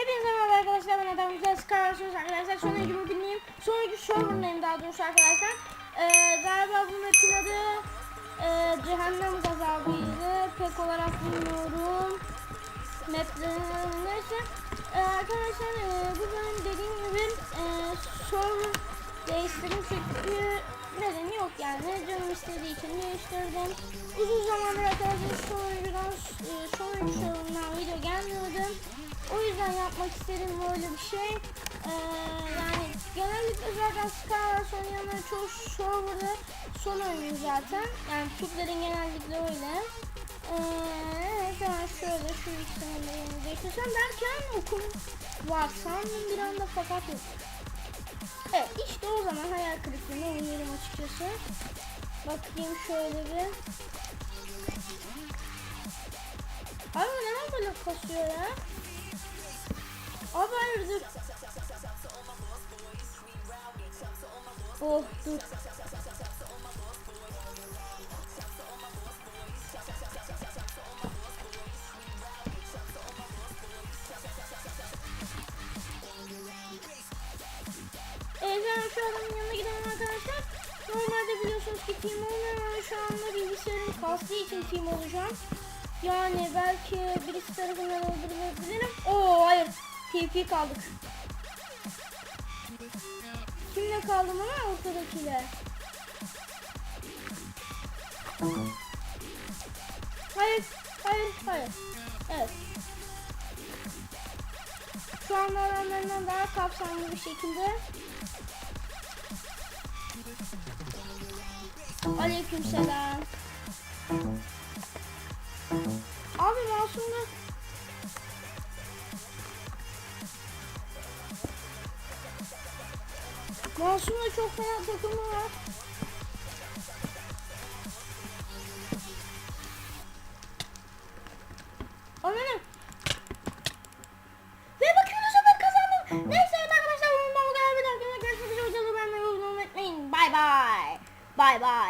Hepinize merhaba arkadaşlar ben Adam Güzel. Scarls'ınız arkadaşlar. Sonraki bugünleyim sonraki server'ındayım daha doğrusu arkadaşlar. Ee, galiba bu map'in adı e, Cehennem Gazabı'ydı. Pek olarak bilmiyorum. Map'lerin neyse. Ee, arkadaşlar e, bu benim dediğim gibi e, server değiştirdim çünkü nedeni yok yani. Canım istediği için değiştirdim. Uzun zamandır arkadaşlar sonuncudan e, server'ından video gelmiyordu o yüzden yapmak istedim böyle bir şey. Ee, yani genellikle zaten Skylar son yanları çoğu serverda son oyunu zaten. Yani Türklerin genellikle öyle. Ee, hemen şöyle şu ikisini de derken okum var sandım bir anda fakat yok. Evet işte o zaman hayal kırıklığına uğruyorum açıkçası. Bakayım şöyle bir. Abi neden böyle kasıyor ya? Abi hayır dur. Oh dur. Evet ben şu adamın yanına gidelim arkadaşlar. Normalde biliyorsunuz ki team olmuyorum ama şu anda bilgisayarım kastığı için team olacağım. Yani belki birisi tarafından öldürülebilirim. Oo hayır. TP kaldık. Kimle kaldım ama ortadakiyle. Hayır, hayır, hayır. Evet. Şu anda adamlarından daha kapsamlı bir şekilde. Aleykümselam. Abi masumda Masum'da çok fena takımı var. Amanın. Ve bakın o zaman kazandım. Neyse evet arkadaşlar bu kadar bir dakika. Görüşmek üzere. Hoşçakalın. Bye bye. Bye bye.